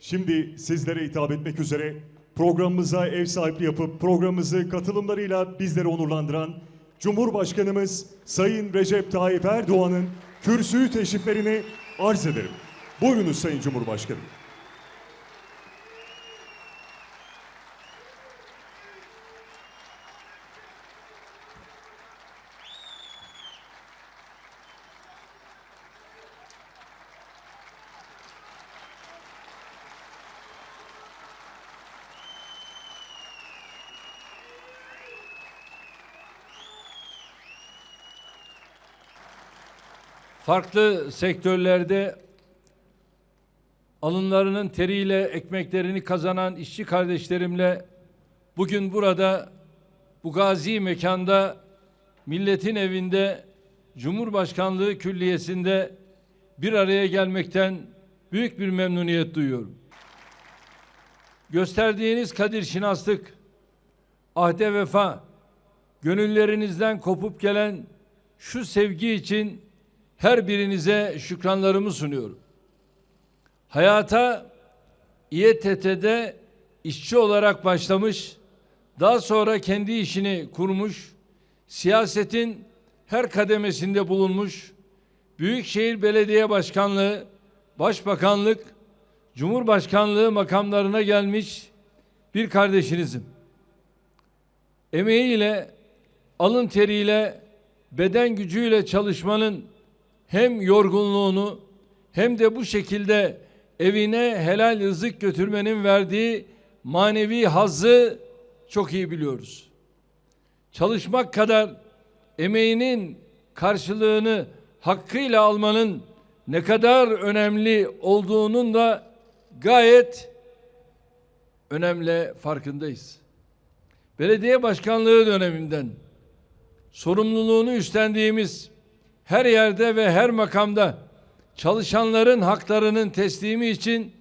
Şimdi sizlere hitap etmek üzere programımıza ev sahipliği yapıp programımızı katılımlarıyla bizleri onurlandıran Cumhurbaşkanımız Sayın Recep Tayyip Erdoğan'ın kürsüyü teşriflerini arz ederim. Buyurunuz Sayın Cumhurbaşkanım. Farklı sektörlerde alınlarının teriyle ekmeklerini kazanan işçi kardeşlerimle bugün burada bu gazi mekanda milletin evinde Cumhurbaşkanlığı Külliyesi'nde bir araya gelmekten büyük bir memnuniyet duyuyorum. Gösterdiğiniz kadir şinaslık, ahde vefa, gönüllerinizden kopup gelen şu sevgi için her birinize şükranlarımı sunuyorum. Hayata İETT'de işçi olarak başlamış, daha sonra kendi işini kurmuş, siyasetin her kademesinde bulunmuş, Büyükşehir Belediye Başkanlığı, Başbakanlık, Cumhurbaşkanlığı makamlarına gelmiş bir kardeşinizim. Emeğiyle, alın teriyle, beden gücüyle çalışmanın hem yorgunluğunu hem de bu şekilde evine helal rızık götürmenin verdiği manevi hazzı çok iyi biliyoruz. Çalışmak kadar emeğinin karşılığını hakkıyla almanın ne kadar önemli olduğunun da gayet önemli farkındayız. Belediye başkanlığı döneminden sorumluluğunu üstlendiğimiz her yerde ve her makamda çalışanların haklarının teslimi için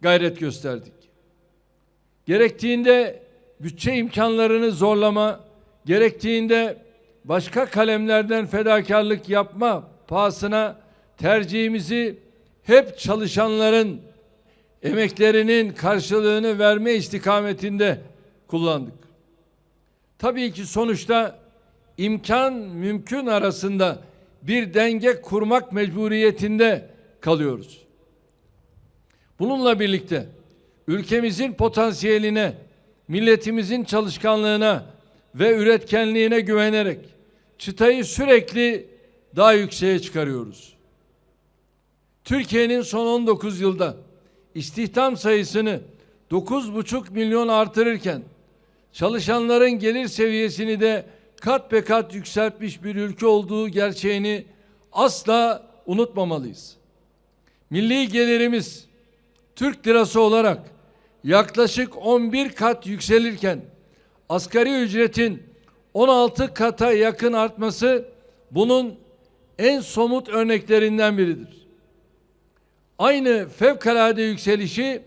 gayret gösterdik. Gerektiğinde bütçe imkanlarını zorlama, gerektiğinde başka kalemlerden fedakarlık yapma pahasına tercihimizi hep çalışanların emeklerinin karşılığını verme istikametinde kullandık. Tabii ki sonuçta imkan mümkün arasında bir denge kurmak mecburiyetinde kalıyoruz. Bununla birlikte ülkemizin potansiyeline, milletimizin çalışkanlığına ve üretkenliğine güvenerek çıtayı sürekli daha yükseğe çıkarıyoruz. Türkiye'nin son 19 yılda istihdam sayısını 9,5 milyon artırırken çalışanların gelir seviyesini de kat be kat yükseltmiş bir ülke olduğu gerçeğini asla unutmamalıyız. Milli gelirimiz Türk lirası olarak yaklaşık 11 kat yükselirken asgari ücretin 16 kata yakın artması bunun en somut örneklerinden biridir. Aynı fevkalade yükselişi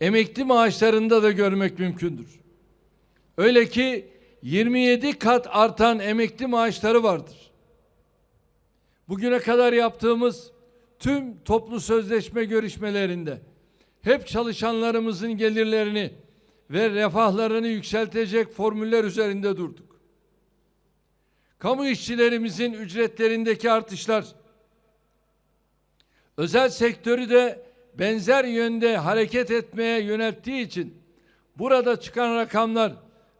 emekli maaşlarında da görmek mümkündür. Öyle ki 27 kat artan emekli maaşları vardır. Bugüne kadar yaptığımız tüm toplu sözleşme görüşmelerinde hep çalışanlarımızın gelirlerini ve refahlarını yükseltecek formüller üzerinde durduk. Kamu işçilerimizin ücretlerindeki artışlar özel sektörü de benzer yönde hareket etmeye yönelttiği için burada çıkan rakamlar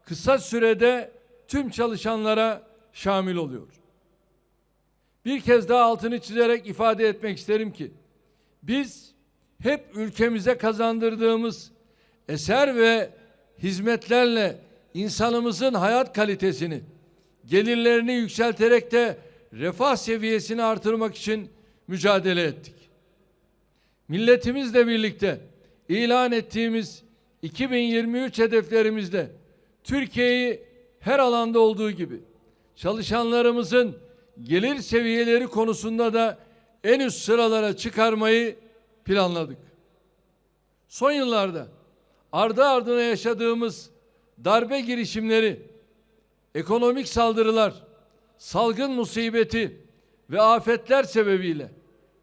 kısa sürede tüm çalışanlara şamil oluyor. Bir kez daha altını çizerek ifade etmek isterim ki biz hep ülkemize kazandırdığımız eser ve hizmetlerle insanımızın hayat kalitesini, gelirlerini yükselterek de refah seviyesini artırmak için mücadele ettik. Milletimizle birlikte ilan ettiğimiz 2023 hedeflerimizde Türkiye'yi her alanda olduğu gibi çalışanlarımızın gelir seviyeleri konusunda da en üst sıralara çıkarmayı planladık. Son yıllarda ardı ardına yaşadığımız darbe girişimleri, ekonomik saldırılar, salgın musibeti ve afetler sebebiyle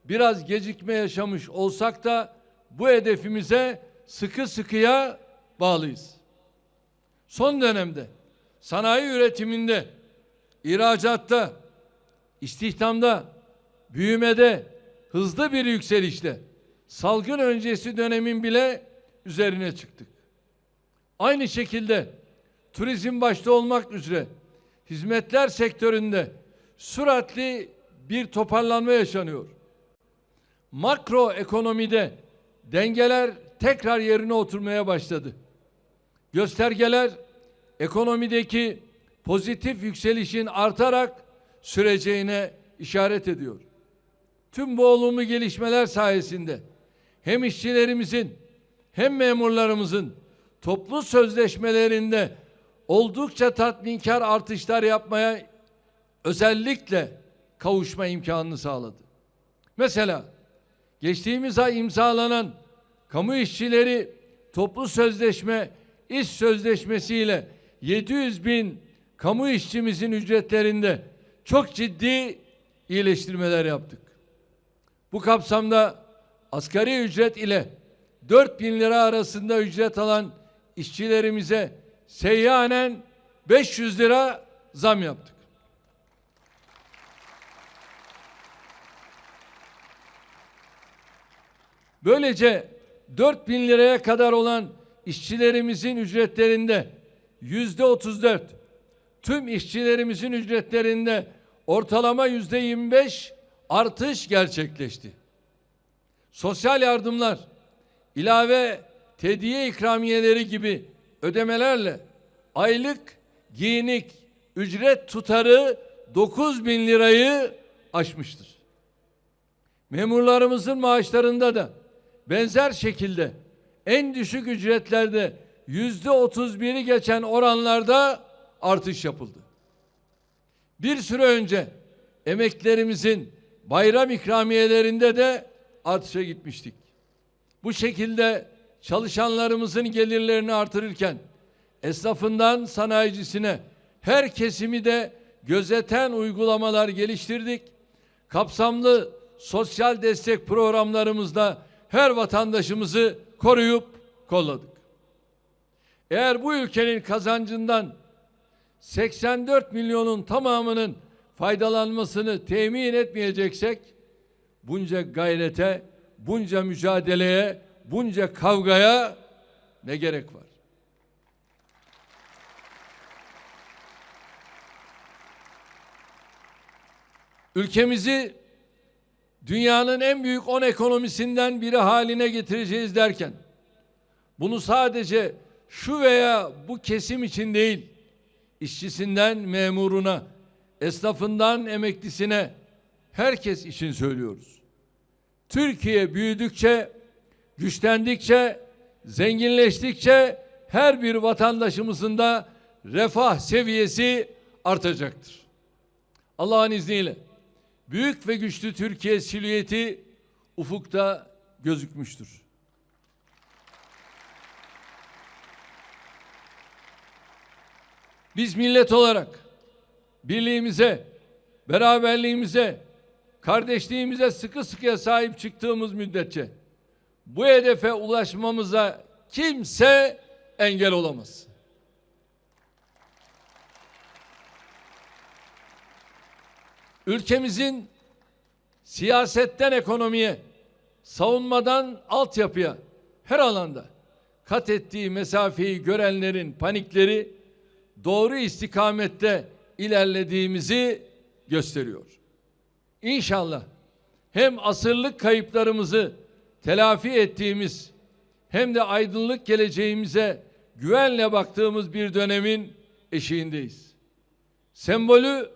biraz gecikme yaşamış olsak da bu hedefimize sıkı sıkıya bağlıyız. Son dönemde sanayi üretiminde, ihracatta, istihdamda, büyümede hızlı bir yükselişte salgın öncesi dönemin bile üzerine çıktık. Aynı şekilde turizm başta olmak üzere hizmetler sektöründe süratli bir toparlanma yaşanıyor. Makro ekonomide dengeler tekrar yerine oturmaya başladı. Göstergeler ekonomideki pozitif yükselişin artarak süreceğine işaret ediyor. Tüm bu olumlu gelişmeler sayesinde hem işçilerimizin hem memurlarımızın toplu sözleşmelerinde oldukça tatminkar artışlar yapmaya özellikle kavuşma imkanını sağladı. Mesela geçtiğimiz ay imzalanan kamu işçileri toplu sözleşme iş sözleşmesiyle 700 bin kamu işçimizin ücretlerinde çok ciddi iyileştirmeler yaptık. Bu kapsamda asgari ücret ile 4 bin lira arasında ücret alan işçilerimize seyyanen 500 lira zam yaptık. Böylece 4 bin liraya kadar olan işçilerimizin ücretlerinde yüzde 34, tüm işçilerimizin ücretlerinde ortalama yüzde 25 artış gerçekleşti. Sosyal yardımlar, ilave tediye ikramiyeleri gibi ödemelerle aylık giyinik ücret tutarı 9 bin lirayı aşmıştır. Memurlarımızın maaşlarında da benzer şekilde en düşük ücretlerde yüzde otuz biri geçen oranlarda artış yapıldı. Bir süre önce emeklerimizin bayram ikramiyelerinde de artışa gitmiştik. Bu şekilde çalışanlarımızın gelirlerini artırırken esnafından sanayicisine her kesimi de gözeten uygulamalar geliştirdik. Kapsamlı sosyal destek programlarımızda her vatandaşımızı koruyup kolladık. Eğer bu ülkenin kazancından 84 milyonun tamamının faydalanmasını temin etmeyeceksek bunca gayrete, bunca mücadeleye, bunca kavgaya ne gerek var? Ülkemizi dünyanın en büyük 10 ekonomisinden biri haline getireceğiz derken bunu sadece şu veya bu kesim için değil, işçisinden memuruna, esnafından emeklisine herkes için söylüyoruz. Türkiye büyüdükçe, güçlendikçe, zenginleştikçe her bir vatandaşımızın da refah seviyesi artacaktır. Allah'ın izniyle büyük ve güçlü Türkiye silüeti ufukta gözükmüştür. Biz millet olarak birliğimize, beraberliğimize, kardeşliğimize sıkı sıkıya sahip çıktığımız müddetçe bu hedefe ulaşmamıza kimse engel olamaz. Ülkemizin siyasetten ekonomiye, savunmadan altyapıya her alanda kat ettiği mesafeyi görenlerin panikleri doğru istikamette ilerlediğimizi gösteriyor. İnşallah hem asırlık kayıplarımızı telafi ettiğimiz hem de aydınlık geleceğimize güvenle baktığımız bir dönemin eşiğindeyiz. Sembolü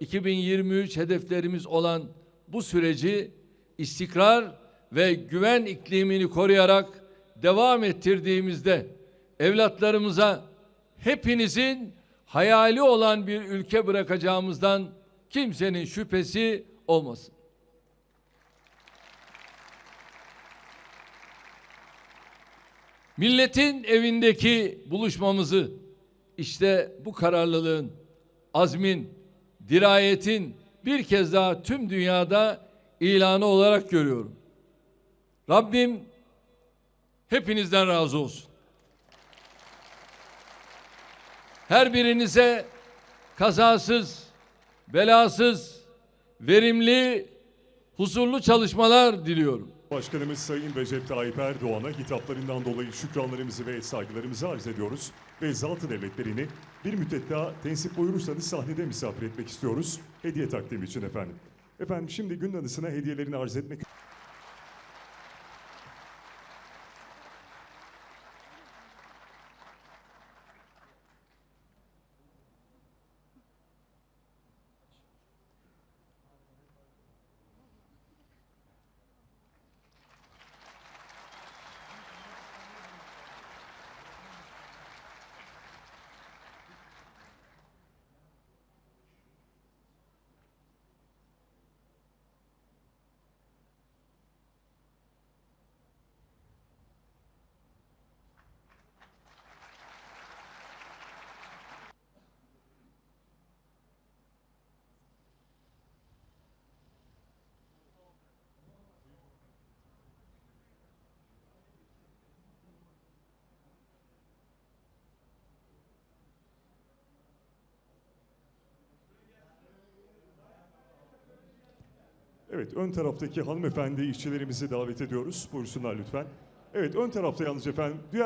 2023 hedeflerimiz olan bu süreci istikrar ve güven iklimini koruyarak devam ettirdiğimizde evlatlarımıza hepinizin hayali olan bir ülke bırakacağımızdan kimsenin şüphesi olmasın. Milletin evindeki buluşmamızı işte bu kararlılığın, azmin, dirayetin bir kez daha tüm dünyada ilanı olarak görüyorum. Rabbim hepinizden razı olsun. Her birinize kazasız, belasız, verimli, huzurlu çalışmalar diliyorum. Başkanımız Sayın Recep Tayyip Erdoğan'a hitaplarından dolayı şükranlarımızı ve saygılarımızı arz ediyoruz. Ve Zaltı Devletleri'ni bir müddet daha tensip buyurursanız sahnede misafir etmek istiyoruz. Hediye takdimi için efendim. Efendim şimdi gün anısına hediyelerini arz etmek Evet, ön taraftaki hanımefendi işçilerimizi davet ediyoruz. Buyursunlar lütfen. Evet, ön tarafta yalnız efendim. Diğer